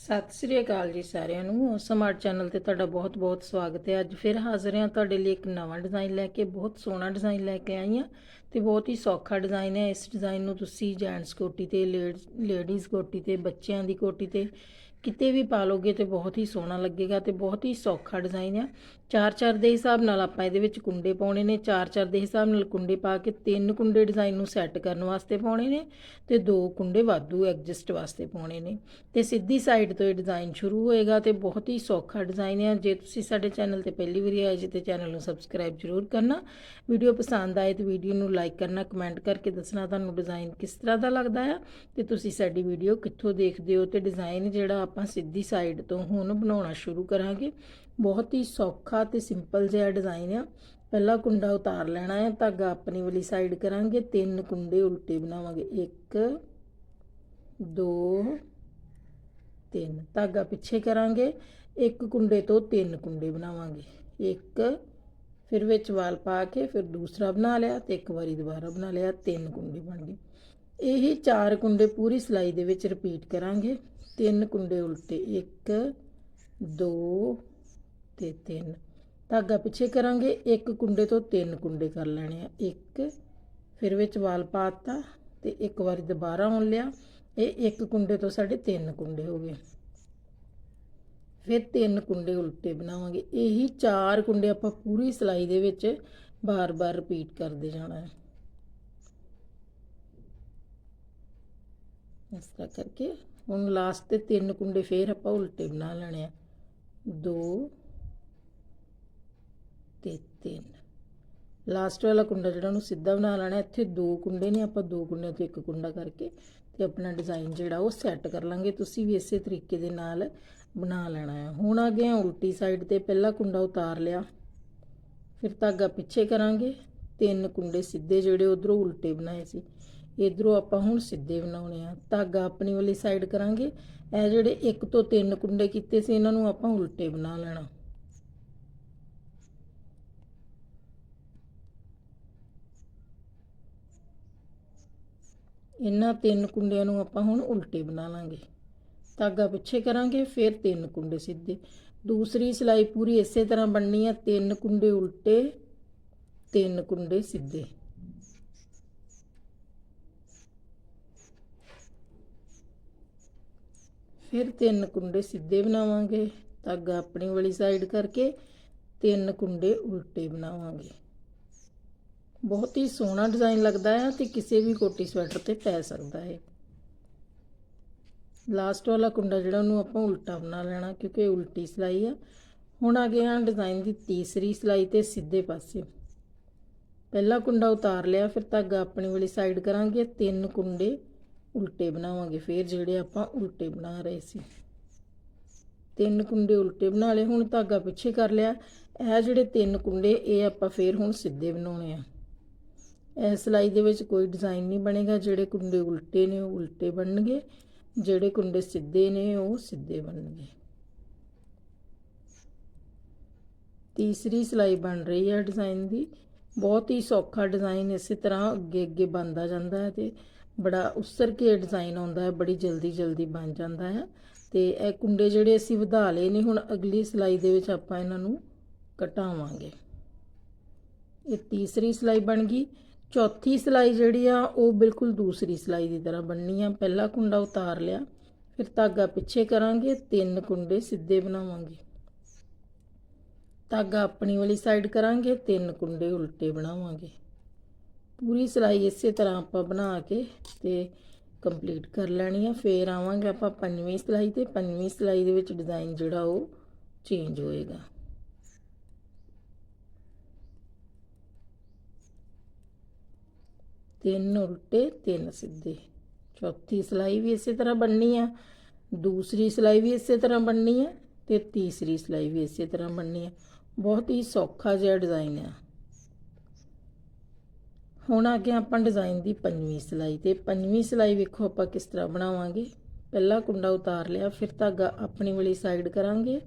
ਸਤਿ ਸ੍ਰੀ ਅਕਾਲ ਜੀ ਸਾਰਿਆਂ ਨੂੰ। ਸਮਾਰਟ ਚੈਨਲ ਤੇ ਤੁਹਾਡਾ ਬਹੁਤ-ਬਹੁਤ ਸਵਾਗਤ ਹੈ। ਅੱਜ ਫਿਰ ਹਾਜ਼ਰ ਹਾਂ ਤੁਹਾਡੇ ਲਈ ਇੱਕ ਨਵਾਂ ਡਿਜ਼ਾਈਨ ਲੈ ਕੇ, ਬਹੁਤ ਸੋਹਣਾ ਡਿਜ਼ਾਈਨ ਲੈ ਕੇ ਆਈ ਹਾਂ ਤੇ ਬਹੁਤ ਹੀ ਸੌਖਾ ਡਿਜ਼ਾਈਨ ਹੈ। ਇਸ ਡਿਜ਼ਾਈਨ ਨੂੰ ਤੁਸੀਂ ਜੈਂਟਸ ਕੋਟੀ ਤੇ ਲੇਡੀਜ਼ ਕੋਟੀ ਤੇ, ਬੱਚਿਆਂ ਦੀ ਕੋਟੀ ਤੇ ਕਿਤੇ ਵੀ ਪਾ ਲੋਗੇ ਤੇ ਬਹੁਤ ਹੀ ਸੋਹਣਾ ਲੱਗੇਗਾ ਤੇ ਬਹੁਤ ਹੀ ਸੌਖਾ ਡਿਜ਼ਾਈਨ ਆ। ਚਾਰ ਚਾਰ ਦੇ ਹਿਸਾਬ ਨਾਲ ਆਪਾਂ ਇਹਦੇ ਵਿੱਚ ਕੁੰਡੇ ਪਾਉਣੇ ਨੇ। ਚਾਰ ਚਾਰ ਦੇ ਹਿਸਾਬ ਨਾਲ ਕੁੰਡੇ ਪਾ ਕੇ ਤਿੰਨ ਕੁੰਡੇ ਡਿਜ਼ਾਈਨ ਨੂੰ ਸੈੱਟ ਕਰਨ ਵਾਸਤੇ ਪਾਉਣੇ ਨੇ ਤੇ ਦੋ ਕੁੰਡੇ ਵਾਧੂ ਐਡਜਸਟ ਵਾਸਤੇ ਪਾਉਣੇ ਨੇ। ਤੇ ਸਿੱਧੀ ਸਾਈਡ ਤੋਂ ਇਹ ਡਿਜ਼ਾਈਨ ਸ਼ੁਰੂ ਹੋਏਗਾ ਤੇ ਬਹੁਤ ਹੀ ਸੌਖਾ ਡਿਜ਼ਾਈਨ ਆ। ਜੇ ਤੁਸੀਂ ਸਾਡੇ ਚੈਨਲ ਤੇ ਪਹਿਲੀ ਵਾਰੀ ਆਏ ਜੀ ਤੇ ਚੈਨਲ ਨੂੰ ਸਬਸਕ੍ਰਾਈਬ ਜ਼ਰੂਰ ਕਰਨਾ। ਵੀਡੀਓ ਪਸੰਦ ਆਏ ਤੇ ਵੀਡੀਓ ਨੂੰ ਲਾਈਕ ਕਰਨਾ ਕਮੈਂਟ ਕਰਕੇ ਦੱਸਣਾ ਤੁਹਾਨੂੰ ਡਿਜ਼ਾਈਨ ਕਿਸ ਤਰ੍ਹਾਂ ਦਾ ਲੱਗਦਾ ਆ ਤੇ ਤੁਸੀਂ ਸਾਡੀ ਵੀਡੀਓ ਕਿੱਥੋਂ ਦੇਖਦੇ ਹੋ ਤੇ ਡਿਜ਼ਾਈਨ ਜਿਹੜਾ ਆਪਾਂ ਸਿੱਧੀ ਸਾਈਡ ਤੋਂ ਹੁਣ ਬਣਾਉਣਾ ਸ਼ੁਰੂ ਕਰਾਂਗੇ। ਬਹੁਤ ਹੀ ਸੌਖਾ ਤੇ ਸਿੰਪਲ ਜਿਹਾ ਡਿਜ਼ਾਈਨ ਆ। ਪਹਿਲਾ ਕੁੰਡਾ ਉਤਾਰ ਲੈਣਾ ਹੈ ਧਾਗਾ ਆਪਣੀ ਵਾਲੀ ਸਾਈਡ ਕਰਾਂਗੇ। ਤਿੰਨ ਕੁੰਡੇ ਉਲਟੇ ਬਣਾਵਾਂਗੇ। 1 2 3 ਧਾਗਾ ਪਿੱਛੇ ਕਰਾਂਗੇ। ਇੱਕ ਕੁੰਡੇ ਤੋਂ ਤਿੰਨ ਕੁੰਡੇ ਬਣਾਵਾਂਗੇ। ਇੱਕ, ਫਿਰ ਵਿੱਚ ਵਾਲ ਪਾ ਕੇ ਫਿਰ ਦੂਸਰਾ ਬਣਾ ਲਿਆ ਤੇ ਇੱਕ ਵਾਰੀ ਦੁਬਾਰਾ ਬਣਾ ਲਿਆ, ਤਿੰਨ ਕੁੰਡੇ ਬਣ ਗਏ। ਇਹੀ ਚਾਰ ਕੁੰਡੇ ਪੂਰੀ ਸਿਲਾਈ ਦੇ ਵਿੱਚ ਰਿਪੀਟ ਕਰਾਂਗੇ। ਤਿੰਨ ਕੁੰਡੇ ਉਲਟੇ 1 2 ਤੇ 3 ਧਾਗਾ ਪਿੱਛੇ ਕਰਾਂਗੇ। ਇੱਕ ਕੁੰਡੇ ਤੋਂ ਤਿੰਨ ਕੁੰਡੇ ਕਰ ਲੈਣੇ ਆ। ਇੱਕ, ਫਿਰ ਵਿੱਚ ਵਾਲ ਪਾਤਾ ਤੇ ਇੱਕ ਵਾਰੀ ਦੁਬਾਰਾ ਆਉਣ ਲਿਆ। ਇਹ ਇੱਕ ਕੁੰਡੇ ਤੋਂ ਸਾਡੇ ਤਿੰਨ ਕੁੰਡੇ ਹੋ ਗਏ। ਫਿਰ ਤਿੰਨ ਕੁੰਡੇ ਉਲਟੇ ਬਣਾਵਾਂਗੇ। ਇਹੀ ਚਾਰ ਕੁੰਡੇ ਆਪਾਂ ਪੂਰੀ ਸਿਲਾਈ ਦੇ ਵਿੱਚ ਬਾਰ-ਬਾਰ ਰਿਪੀਟ ਕਰਦੇ ਜਾਣਾ ਹੈ। ਇਸ ਤਰ੍ਹਾਂ ਕਰਕੇ ਹੁਣ ਲਾਸਟ ਤੇ ਤਿੰਨ ਕੁੰਡੇ ਫੇਰ ਆਪਾਂ ਉਲਟੇ ਬਣਾ ਲੈਣੇ ਆ। 2 ਤੇ 3 ਲਾਸਟ ਵਾਲਾ ਕੁੰਡਾ ਜਿਹੜਾ ਉਹਨੂੰ ਸਿੱਧਾ ਬਣਾ ਲੈਣਾ, ਇੱਥੇ ਦੋ ਕੁੰਡੇ ਨੇ, ਆਪਾਂ ਦੋ ਕੁੰਡਿਆਂ ਤੋਂ ਇੱਕ ਕੁੰਡਾ ਕਰਕੇ ਤੇ ਆਪਣਾ ਡਿਜ਼ਾਈਨ ਜਿਹੜਾ ਉਹ ਸੈੱਟ ਕਰ ਲਾਂਗੇ। ਤੁਸੀਂ ਵੀ ਇਸੇ ਤਰੀਕੇ ਦੇ ਨਾਲ ਬਣਾ ਲੈਣਾ ਹੈ ਹੁਣ ਆ ਗਿਆ ਉਲਟੀ ਸਾਈਡ ਤੇ ਪਹਿਲਾ ਕੁੰਡਾ ਉਤਾਰ ਲਿਆ। ਫਿਰ ਧਾਗਾ ਪਿੱਛੇ ਕਰਾਂਗੇ। ਤਿੰਨ ਕੁੰਡੇ ਸਿੱਧੇ ਜਿਹੜੇ ਉਧਰੋਂ ਉਲਟੇ ਬਣਾਏ ਸੀ। ਇਧਰੋਂ ਆਪਾਂ ਹੁਣ ਸਿੱਧੇ ਬਣਾਉਣੇ ਆ। ਧਾਗਾ ਆਪਣੀ ਵਾਲੀ ਸਾਈਡ ਕਰਾਂਗੇ। ਇਹ ਜਿਹੜੇ ਇੱਕ ਤੋਂ ਤਿੰਨ ਕੁੰਡੇ ਕੀਤੇ ਸੀ, ਇਹਨਾਂ ਨੂੰ ਆਪਾਂ ਉਲਟੇ ਬਣਾ ਲੈਣਾ। ਇਹਨਾਂ ਤਿੰਨ ਕੁੰਡਿਆਂ ਨੂੰ ਆਪਾਂ ਹੁਣ ਉਲਟੇ ਬਣਾ ਲਾਂਗੇ। ਧਾਗਾ ਪਿੱਛੇ ਕਰਾਂਗੇ, ਫਿਰ ਤਿੰਨ ਕੁੰਡੇ ਸਿੱਧੇ। ਦੂਸਰੀ ਸਿਲਾਈ ਪੂਰੀ ਇਸੇ ਤਰ੍ਹਾਂ ਬਣਨੀ ਹੈ ਤਿੰਨ ਕੁੰਡੇ ਉਲਟੇ, ਤਿੰਨ ਕੁੰਡੇ ਸਿੱਧੇ। ਫਿਰ ਤਿੰਨ ਕੁੰਡੇ ਸਿੱਧੇ ਬਣਾਵਾਂਗੇ। ਧਾਗਾ ਆਪਣੀ ਵਾਲੀ ਸਾਈਡ ਕਰਕੇ ਤਿੰਨ ਕੁੰਡੇ ਉਲਟੇ ਬਣਾਵਾਂਗੇ। ਬਹੁਤ ਹੀ ਸੋਹਣਾ ਡਿਜ਼ਾਈਨ ਲੱਗਦਾ ਹੈ ਤੇ ਕਿਸੇ ਵੀ ਕੋਟੀ ਸਵੈਟਰ ਤੇ ਪੈ ਸਕਦਾ ਹੈ ਲਾਸਟ ਵਾਲਾ ਕੁੰਡਾ ਜਿਹੜਾ ਉਹਨੂੰ ਆਪਾਂ ਉਲਟਾ ਬਣਾ ਲੈਣਾ ਕਿਉਂਕਿ ਉਲਟੀ ਸਲਾਈ ਆ। ਹੁਣ ਆ ਗਏ ਹਾਂ ਡਿਜ਼ਾਈਨ ਦੀ ਤੀਸਰੀ ਸਲਾਈ ਤੇ ਸਿੱਧੇ ਪਾਸੇ। ਪਹਿਲਾ ਕੁੰਡਾ ਉਤਾਰ ਲਿਆ, ਫਿਰ ਧਾਗਾ ਆਪਣੀ ਵਾਲੀ ਸਾਈਡ ਕਰਾਂਗੇ। ਤਿੰਨ ਕੁੰਡੇ ਉਲਟੇ ਬਣਾਵਾਂਗੇ, ਫਿਰ ਜਿਹੜੇ ਆਪਾਂ ਉਲਟੇ ਬਣਾ ਰਹੇ ਸੀ। ਤਿੰਨ ਕੁੰਡੇ ਉਲਟੇ ਬਣਾ ਲਏ, ਹੁਣ ਧਾਗਾ ਪਿੱਛੇ ਕਰ ਲਿਆ। ਇਹ ਜਿਹੜੇ ਤਿੰਨ ਕੁੰਡੇ, ਇਹ ਆਪਾਂ ਫੇਰ ਹੁਣ ਸਿੱਧੇ ਬਣਾਉਣੇ ਆ। ਇਹ ਸਲਾਈ ਦੇ ਵਿੱਚ ਕੋਈ ਡਿਜ਼ਾਈਨ ਨਹੀਂ ਬਣੇਗਾ, ਜਿਹੜੇ ਕੁੰਡੇ ਉਲਟੇ ਨੇ ਉਹ ਉਲਟੇ ਬਣਨਗੇ, ਜਿਹੜੇ ਕੁੰਡੇ ਸਿੱਧੇ ਨੇ ਉਹ ਸਿੱਧੇ ਬਣਨਗੇ। ਤੀਸਰੀ ਸਲਾਈ ਬਣ ਰਹੀ ਹੈ ਡਿਜ਼ਾਈਨ ਦੀ। ਬਹੁਤ ਹੀ ਸੌਖਾ ਡਿਜ਼ਾਈਨ, ਇਸੇ ਤਰ੍ਹਾਂ ਅੱਗੇ ਅੱਗੇ ਬਣਦਾ ਜਾਂਦਾ ਹੈ ਤੇ ਬੜਾ ਉਸਰ ਕੇ ਡਿਜ਼ਾਈਨ ਆਉਂਦਾ ਹੈ, ਬੜੀ ਜਲਦੀ ਜਲਦੀ ਬਣ ਜਾਂਦਾ ਹੈ ਤੇ ਇਹ ਕੁੰਡੇ ਜਿਹੜੇ ਅਸੀਂ ਵਧਾ ਲਏ ਨੇ, ਹੁਣ ਅਗਲੀ ਸਿਲਾਈ ਦੇ ਵਿੱਚ ਆਪਾਂ ਇਹਨਾਂ ਨੂੰ ਕਟਾਵਾਂਗੇ। ਇਹ ਤੀਸਰੀ ਸਿਲਾਈ ਬਣ ਗਈ। ਚੌਥੀ ਸਿਲਾਈ ਜਿਹੜੀ ਆ, ਉਹ ਬਿਲਕੁਲ ਦੂਸਰੀ ਸਿਲਾਈ ਦੀ ਤਰ੍ਹਾਂ ਬਣਨੀ ਆ। ਪਹਿਲਾ ਕੁੰਡਾ ਉਤਾਰ ਲਿਆ, ਫਿਰ ਧਾਗਾ ਪਿੱਛੇ ਕਰਾਂਗੇ, ਤਿੰਨ ਕੁੰਡੇ ਸਿੱਧੇ ਬਣਾਵਾਂਗੇ। ਧਾਗਾ ਆਪਣੀ ਵਾਲੀ ਸਾਈਡ ਕਰਾਂਗੇ, ਤਿੰਨ ਕੁੰਡੇ ਉਲਟੇ ਬਣਾਵਾਂਗੇ। ਪੂਰੀ ਸਿਲਾਈ ਇਸੇ ਤਰ੍ਹਾਂ ਆਪਾਂ ਬਣਾ ਕੇ ਤੇ ਕੰਪਲੀਟ ਕਰ ਲੈਣੀ ਆ। ਫੇਰ ਆਵਾਂਗੇ ਆਪਾਂ ਪੰਜਵੀਂ ਸਿਲਾਈ ਤੇ ਪੰਜਵੀਂ ਸਿਲਾਈ ਦੇ ਵਿੱਚ ਡਿਜ਼ਾਈਨ ਜਿਹੜਾ ਉਹ ਚੇਂਜ ਹੋਏਗਾ। ਤਿੰਨ ਉਲਟੇ, ਤਿੰਨ ਸਿੱਧੇ। ਚੌਥੀ ਸਿਲਾਈ ਵੀ ਇਸੇ ਤਰ੍ਹਾਂ ਬਣਨੀ ਆ। ਦੂਸਰੀ ਸਿਲਾਈ ਵੀ ਇਸੇ ਤਰ੍ਹਾਂ ਬਣਨੀ ਹੈ ਤੇ ਤੀਸਰੀ ਸਿਲਾਈ ਵੀ ਇਸੇ ਤਰ੍ਹਾਂ ਬਣਨੀ ਹੈ ਬਹੁਤ ਹੀ ਸੌਖਾ ਜਿਹਾ ਡਿਜ਼ਾਈਨ ਆ। ਹੁਣ ਆ ਗਿਆ ਆਪਾਂ ਡਿਜ਼ਾਈਨ ਦੀ ਪੰਜਵੀਂ ਸਿਲਾਈ ਤੇ ਪੰਜਵੀਂ ਸਿਲਾਈ ਵੇਖੋ ਆਪਾਂ ਕਿਸ ਤਰ੍ਹਾਂ ਬਣਾਵਾਂਗੇ। ਪਹਿਲਾ ਕੁੰਡਾ ਉਤਾਰ ਲਿਆ, ਫਿਰ ਧਾਗਾ ਆਪਣੀ ਵਾਲੀ ਸਾਈਡ ਕਰਾਂਗੇ।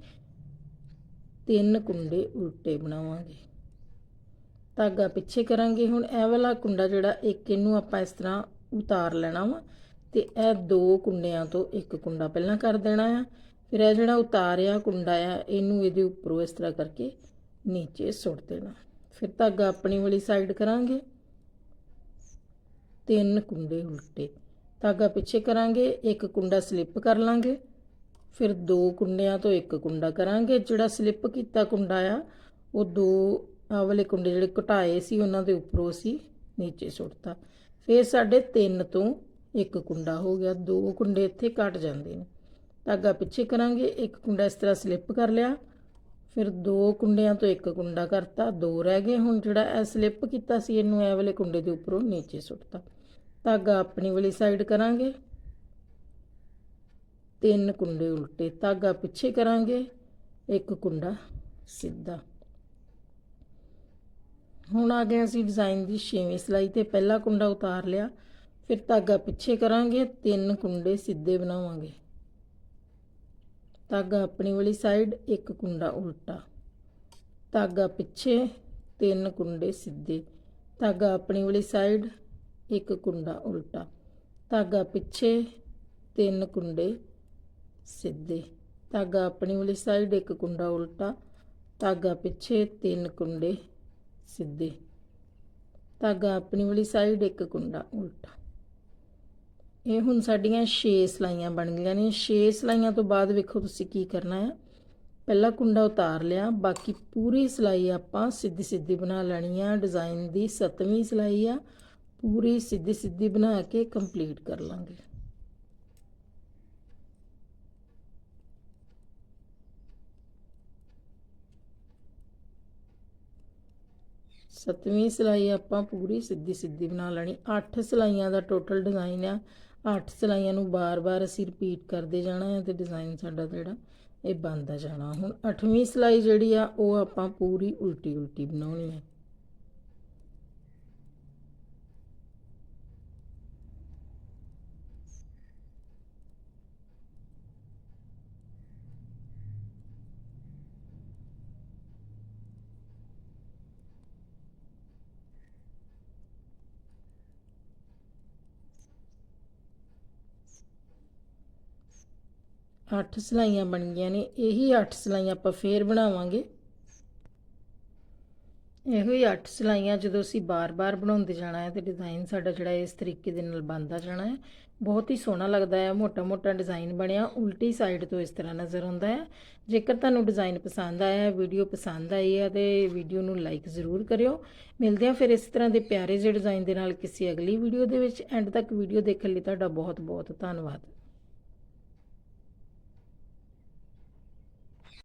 ਤਿੰਨ ਕੁੰਡੇ ਉਲਟੇ ਬਣਾਵਾਂਗੇ। ਧਾਗਾ ਪਿੱਛੇ ਕਰਾਂਗੇ। ਹੁਣ ਇਹ ਵਾਲਾ ਕੁੰਡਾ ਜਿਹੜਾ ਇੱਕ ਇਹਨੂੰ ਆਪਾਂ ਇਸ ਤਰ੍ਹਾਂ ਉਤਾਰ ਲੈਣਾ ਵਾ ਤੇ ਇਹ ਦੋ ਕੁੰਡਿਆਂ ਤੋਂ ਇੱਕ ਕੁੰਡਾ ਪਹਿਲਾਂ ਕਰ ਦੇਣਾ ਆ। ਫਿਰ ਇਹ ਜਿਹੜਾ ਉਤਾਰਿਆ ਕੁੰਡਾ ਆ, ਇਹਨੂੰ ਇਹਦੇ ਉੱਪਰੋਂ ਇਸ ਤਰ੍ਹਾਂ ਕਰਕੇ ਨੀਚੇ ਸੁੱਟ ਦੇਣਾ। ਫਿਰ ਧਾਗਾ ਆਪਣੀ ਵਾਲੀ ਸਾਈਡ ਕਰਾਂਗੇ। ਤਿੰਨ ਕੁੰਡੇ ਉਲਟੇ। ਧਾਗਾ ਪਿੱਛੇ ਕਰਾਂਗੇ, ਇੱਕ ਕੁੰਡਾ ਸਲਿੱਪ ਕਰ ਲਾਂਗੇ। ਫਿਰ ਦੋ ਕੁੰਡਿਆਂ ਤੋਂ ਇੱਕ ਕੁੰਡਾ ਕਰਾਂਗੇ। ਜਿਹੜਾ ਸਲਿੱਪ ਕੀਤਾ ਕੁੰਡਾ ਆ, ਉਹ ਦੋ ਆ ਵਾਲੇ ਕੁੰਡੇ ਜਿਹੜੇ ਘਟਾਏ ਸੀ, ਉਹਨਾਂ ਦੇ ਉੱਪਰੋਂ ਅਸੀਂ ਨੀਚੇ ਸੁੱਟਤਾ। ਫਿਰ ਸਾਡੇ ਤਿੰਨ ਤੋਂ ਇੱਕ ਕੁੰਡਾ ਹੋ ਗਿਆ। ਦੋ ਕੁੰਡੇ ਇੱਥੇ ਕੱਟ ਜਾਂਦੇ ਨੇ। ਧਾਗਾ ਪਿੱਛੇ ਕਰਾਂਗੇ, ਇੱਕ ਕੁੰਡਾ ਇਸ ਤਰ੍ਹਾਂ ਸਲਿੱਪ ਕਰ ਲਿਆ। ਫਿਰ ਦੋ ਕੁੰਡਿਆਂ ਤੋਂ ਇੱਕ ਕੁੰਡਾ ਕਰਤਾ, ਦੋ ਰਹਿ ਗਏ। ਹੁਣ ਜਿਹੜਾ ਇਹ ਸਲਿੱਪ ਕੀਤਾ ਸੀ, ਇਹਨੂੰ ਇਹ ਵਾਲੇ ਕੁੰਡੇ ਦੇ ਉੱਪਰੋਂ ਨੀਚੇ ਸੁੱਟਤਾ। ਧਾਗਾ ਆਪਣੀ ਵਾਲੀ ਸਾਈਡ ਕਰਾਂਗੇ। ਤਿੰਨ ਕੁੰਡੇ ਉਲਟੇ ਧਾਗਾ ਪਿੱਛੇ ਕਰਾਂਗੇ। ਇੱਕ ਕੁੰਡਾ ਸਿੱਧਾ। ਹੁਣ ਆ ਗਏ ਅਸੀਂ ਡਿਜ਼ਾਈਨ ਦੀ ਛੇਵੀਂ ਸਲਾਈ ਤੇ ਪਹਿਲਾ ਕੁੰਡਾ ਉਤਾਰ ਲਿਆ। ਫਿਰ ਧਾਗਾ ਪਿੱਛੇ ਕਰਾਂਗੇ। ਤਿੰਨ ਕੁੰਡੇ ਸਿੱਧੇ ਬਣਾਵਾਂਗੇ। ਧਾਗਾ ਆਪਣੀ ਵਾਲੀ ਸਾਈਡ ਇੱਕ ਕੁੰਡਾ ਉਲਟਾ। ਧਾਗਾ ਪਿੱਛੇ ਤਿੰਨ ਕੁੰਡੇ ਸਿੱਧੇ। ਧਾਗਾ ਆਪਣੀ ਵਾਲੀ ਸਾਈਡ ਇੱਕ ਕੁੰਡਾ ਉਲਟਾ। ਧਾਗਾ ਪਿੱਛੇ ਤਿੰਨ ਕੁੰਡੇ ਸਿੱਧੇ। ਧਾਗਾ ਆਪਣੀ ਵਾਲੀ ਸਾਈਡ ਇੱਕ ਕੁੰਡਾ ਉਲਟਾ। ਧਾਗਾ ਪਿੱਛੇ ਤਿੰਨ ਕੁੰਡੇ ਸਿੱਧੇ। ਧਾਗਾ ਆਪਣੀ ਵਾਲੀ ਸਾਈਡ ਇੱਕ ਕੁੰਡਾ ਉਲਟਾ। ਇਹ ਹੁਣ ਸਾਡੀਆਂ 6 ਸਲਾਈਆਂ ਬਣ ਗਈਆਂ ਨੇ। 6 ਸਲਾਈਆਂ ਤੋਂ ਬਾਅਦ ਵੇਖੋ ਤੁਸੀਂ ਕੀ ਕਰਨਾ ਹੈ। ਪਹਿਲਾ ਕੁੰਡਾ ਉਤਾਰ ਲਿਆ, ਬਾਕੀ ਪੂਰੀ ਸਲਾਈ ਆਪਾਂ ਸਿੱਧੀ ਸਿੱਧੀ ਬਣਾ ਲੈਣੀ ਆ। ਡਿਜ਼ਾਈਨ ਦੀ 7ਵੀਂ ਸਲਾਈ ਆ, ਪੂਰੀ ਸਿੱਧੀ ਸਿੱਧੀ ਬਣਾ ਕੇ ਕੰਪਲੀਟ ਕਰ ਲਾਂਗੇ। ਸੱਤਵੀਂ ਸਲਾਈ ਆਪਾਂ ਪੂਰੀ ਸਿੱਧੀ ਸਿੱਧੀ ਬਣਾ ਲੈਣੀ। 8 ਸਲਾਈਆਂ ਦਾ ਟੋਟਲ ਡਿਜ਼ਾਈਨ ਆ। 8 ਸਿਲਾਈਆਂ ਨੂੰ ਬਾਰ-ਬਾਰ ਅਸੀਂ ਰਿਪੀਟ ਕਰਦੇ ਜਾਣਾ ਹੈ ਤੇ ਡਿਜ਼ਾਈਨ ਸਾਡਾ ਜਿਹੜਾ ਇਹ ਬਣਦਾ ਜਾਣਾ। ਹੁਣ 8ਵੀਂ ਸਿਲਾਈ ਜਿਹੜੀ ਆ, ਉਹ ਆਪਾਂ ਪੂਰੀ ਉਲਟੀ ਉਲਟੀ ਬਣਾਉਣੀ ਹੈ। ਅੱਠ ਸਲਾਈਆਂ ਬਣ ਗਈਆਂ ਨੇ, ਇਹੀ ਅੱਠ ਸਲਾਈਆਂ ਆਪਾਂ ਫੇਰ ਬਣਾਵਾਂਗੇ। ਇਹੋ ਹੀ ਅੱਠ ਸਲਾਈਆਂ ਜਦੋਂ ਅਸੀਂ ਬਾਰ-ਬਾਰ ਬਣਾਉਂਦੇ ਜਾਣਾ ਹੈ ਤੇ ਡਿਜ਼ਾਈਨ ਸਾਡਾ ਜਿਹੜਾ ਇਸ ਤਰੀਕੇ ਦੇ ਨਾਲ ਬਣਦਾ ਜਾਣਾ ਹੈ। ਬਹੁਤ ਹੀ ਸੋਹਣਾ ਲੱਗਦਾ ਹੈ, ਮੋਟਾ-ਮੋਟਾ ਡਿਜ਼ਾਈਨ ਬਣਿਆ, ਉਲਟੀ ਸਾਈਡ ਤੋਂ ਇਸ ਤਰ੍ਹਾਂ ਨਜ਼ਰ ਆਉਂਦਾ ਹੈ। ਜੇਕਰ ਤੁਹਾਨੂੰ ਡਿਜ਼ਾਈਨ ਪਸੰਦ ਆਇਆ ਹੈ ਵੀਡੀਓ ਪਸੰਦ ਆਈ ਹੈ ਤੇ ਵੀਡੀਓ ਨੂੰ ਲਾਈਕ ਜ਼ਰੂਰ ਕਰਿਓ। ਮਿਲਦੇ ਹਾਂ ਫਿਰ ਇਸ ਤਰ੍ਹਾਂ ਦੇ ਪਿਆਰੇ ਜਿਹੇ ਡਿਜ਼ਾਈਨ ਦੇ ਨਾਲ ਕਿਸੇ ਅਗਲੀ ਵੀਡੀਓ ਦੇ ਵਿੱਚ। ਐਂਡ ਤੱਕ ਵੀਡੀਓ ਦੇਖਣ ਲਈ ਤੁਹਾਡਾ ਬਹੁਤ-ਬਹੁਤ ਧੰਨਵਾਦ।